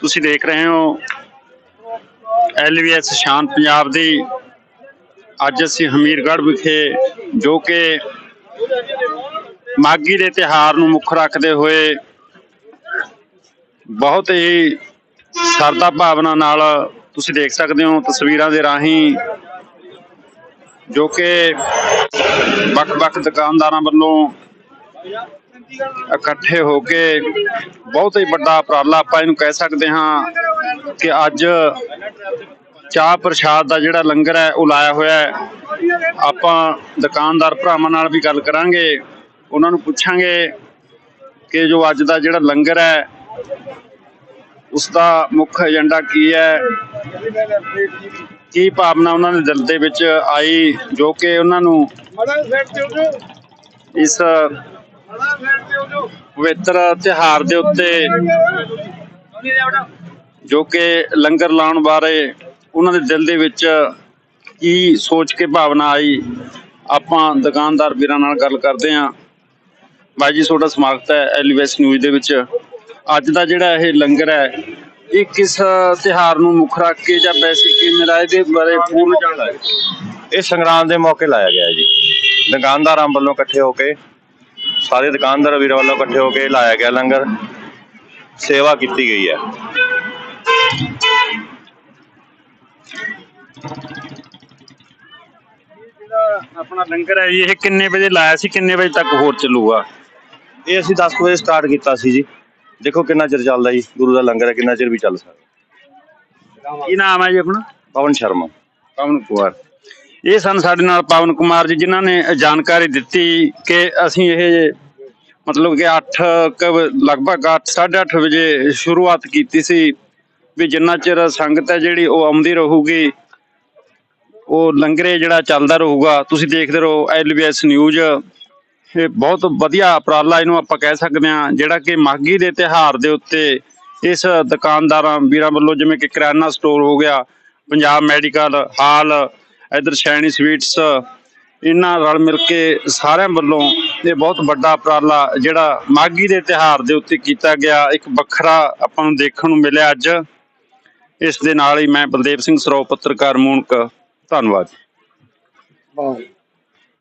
ਤੁਸੀਂ ਦੇਖ ਰਹੇ ਹੋ ਐਲਵੀਐਸ ਸ਼ਾਨ ਪੰਜਾਬ ਦੀ। ਅੱਜ ਅਸੀਂ ਹਮੀਰਗੜ੍ਹ ਵਿਖੇ ਜੋ ਕਿ ਮਾਗੀ ਦੇ ਤਿਹਾਰ ਨੂੰ ਮੁੱਖ ਰੱਖਦੇ ਹੋਏ ਬਹੁਤ ਹੀ ਸਰਦਾ ਭਾਵਨਾ ਨਾਲ ਤੁਸੀਂ ਦੇਖ ਸਕਦੇ ਹੋ ਤਸਵੀਰਾਂ ਦੇ ਰਾਹੀਂ ਜੋ ਕਿ ਵੱਖ-ਵੱਖ ਦੁਕਾਨਦਾਰਾਂ ਵੱਲੋਂ ਇਕੱਠੇ ਹੋ ਕੇ ਬਹੁਤ ਹੀ ਵੱਡਾ ਉਪਰਾਲਾ ਆਪਾਂ ਇਹਨੂੰ ਕਹਿ ਸਕਦੇ ਹਾਂ ਕਿ ਅੱਜ ਚਾਹ ਪ੍ਰਸ਼ਾਦ ਦਾ ਜਿਹੜਾ ਲੰਗਰ ਹੈ ਉਹ ਲਾਇਆ ਹੋਇਆ ਹੈ। ਆਪਾਂ ਦੁਕਾਨਦਾਰ ਭਰਾਵਾਂ ਨਾਲ ਵੀ ਗੱਲ ਕਰਾਂਗੇ ਉਹਨਾਂ ਨੂੰ ਪੁੱਛਾਂਗੇ ਕਿ ਜੋ ਅੱਜ ਦਾ ਜਿਹੜਾ ਲੰਗਰ ਹੈ ਉਸ ਦਾ ਮੁੱਖ ਏਜੰਡਾ ਕੀ ਹੈ? ਕੀ ਭਾਵਨਾ ਉਹਨਾਂ ਦੇ ਦਿਲ ਦੇ ਵਿੱਚ ਆਈ ਜੋ ਕਿ ਉਹਨਾਂ ਨੂੰ ਇਸ ਪਵਿੱਤਰ ਤਿਹਾਰ ਦੇ ਉੱਤੇ ਜੋ ਕਿ ਲੰਗਰ ਲਾਉਣ ਬਾਰੇ ਉਹਨਾਂ ਦੇ ਦਿਲ ਦੇ ਵਿੱਚ ਕੀ ਸੋਚ ਕੇ ਭਾਵਨਾ ਆਈ, ਆਪਾਂ ਦੁਕਾਨਦਾਰ ਵੀਰਾਂ ਨਾਲ ਗੱਲ ਕਰਦੇ ਹਾਂ। ਬਾਈ ਜੀ, ਤੁਹਾਡਾ ਸਵਾਗਤ ਹੈ ਐਲੀਵੇਸ ਨਿਊਜ਼ ਦੇ ਵਿੱਚ। ਅੱਜ ਦਾ ਜਿਹੜਾ ਇਹ ਲੰਗਰ ਹੈ, ਇਹ ਕਿਸ ਤਿਹਾਰ ਨੂੰ ਮੁੱਖ ਰੱਖ ਕੇ ਜਾਂ ਵੈਸੇ ਕੀ ਮੇਰਾ ਇਹਦੇ ਬਾਰੇ ਪੂਰਨ ਜਾਣਦਾ ਇਹ ਸੰਗਰਾਂਦ ਦੇ ਮੌਕੇ ਲਾਇਆ ਗਿਆ ਜੀ। ਦੁਕਾਨਦਾਰਾਂ ਵੱਲੋਂ ਇਕੱਠੇ ਹੋ ਕੇ ਸਾਰੇ ਦੁਕਾਨਦਾਰ ਵੀਰਾਂ ਵੱਲੋਂ ਇਕੱਠੇ ਹੋ ਕੇ ਲਾਇਆ ਗਿਆ ਲੰਗਰ। ਸੇਵਾ ਕੀਤੀ ਗਈ ਹੈ। ਆਪਣਾ ਲੰਗਰ ਹੈ ਜੀ ਇਹ ਕਿੰਨੇ ਵਜੇ ਲਾਇਆ ਸੀ ਕਿੰਨੇ ਵਜੇ ਤੱਕ ਹੋਰ ਚੱਲੂਗਾ? ਇਹ ਅਸੀਂ 10 ਕੁ ਵਜੇ ਸਟਾਰਟ ਕੀਤਾ ਸੀ ਜੀ। ਦੇਖੋ ਕਿੰਨਾ ਚਿਰ ਚੱਲਦਾ ਜੀ ਗੁਰੂ ਦਾ ਲੰਗਰ ਹੈ ਕਿੰਨਾ ਚਿਰ ਵੀ ਚੱਲ ਸਕਦਾ। ਕੀ ਨਾਮ ਹੈ ਜੀ ਆਪਣਾ? ਪਵਨ ਸ਼ਰਮਾ। ਪਵਨ ਕੁਮਾਰ। ਇਹ ਸਨ ਸਾਡੇ ਨਾਲ ਪਵਨ ਕੁਮਾਰ ਜੀ, ਜਿਨ੍ਹਾਂ ਨੇ ਜਾਣਕਾਰੀ ਦਿੱਤੀ ਕਿ ਅਸੀਂ ਇਹ ਮਤਲਬ ਕਿ 8 ਲਗਭਗ 8 8:30 ਵਜੇ ਸ਼ੁਰੂਆਤ ਕੀਤੀ ਸੀ ਵੀ ਜਿੰਨਾ ਚਿਰ ਸੰਗਤ ਹੈ ਜਿਹੜੀ ਉਹ ਆਉਂਦੀ ਰਹੂਗੀ, ਉਹ ਲੰਗਰੇ ਜਿਹੜਾ ਚੱਲਦਾ ਰਹੂਗਾ। ਤੁਸੀਂ ਦੇਖਦੇ ਰਹੋ ਐਲਬੀਐਸ ਨਿਊਜ਼। ਇਹ ਬਹੁਤ ਵਧੀਆ ਉਪਰਾਲਾ ਇਹਨੂੰ ਆਪਾਂ ਕਹਿ ਸਕਦੇ ਹਾਂ, ਜਿਹੜਾ ਕਿ ਮਾਗੀ ਦੇ ਤਿਹਾਰ ਦੇ ਉੱਤੇ ਇਸ ਦੁਕਾਨਦਾਰਾਂ, ਵੀਰਾਂ ਵੱਲੋਂ ਜਿਵੇਂ ਕਿ ਕਿਰਾਨਾ ਸਟੋਰ ਹੋ ਗਿਆ, ਪੰਜਾਬ ਮੈਡੀਕਲ ਹਾਲ ਇਧਰ ਸ਼ੈਣੀ ਸਵੀਟਸ, ਇਹਨਾਂ ਰਲ ਮਿਲ ਕੇ ਸਾਰਿਆਂ ਵੱਲੋਂ ਇਹ ਬਹੁਤ ਵੱਡਾ ਉਪਰਾਲਾ ਜਿਹੜਾ ਮਾਗੀ ਦੇ ਤਿਹਾਰ ਦੇ ਉੱਤੇ ਕੀਤਾ ਗਿਆ, ਇੱਕ ਵੱਖਰਾ ਆਪਾਂ ਨੂੰ ਦੇਖਣ ਨੂੰ ਮਿਲਿਆ ਅੱਜ। ਇਸ ਦੇ ਨਾਲ ਹੀ ਮੈਂ ਬਲਦੇਵ ਸਿੰਘ ਸਰੋਪ ਪੱਤਰਕਾਰ ਮੂਨਕ, ਧੰਨਵਾਦ।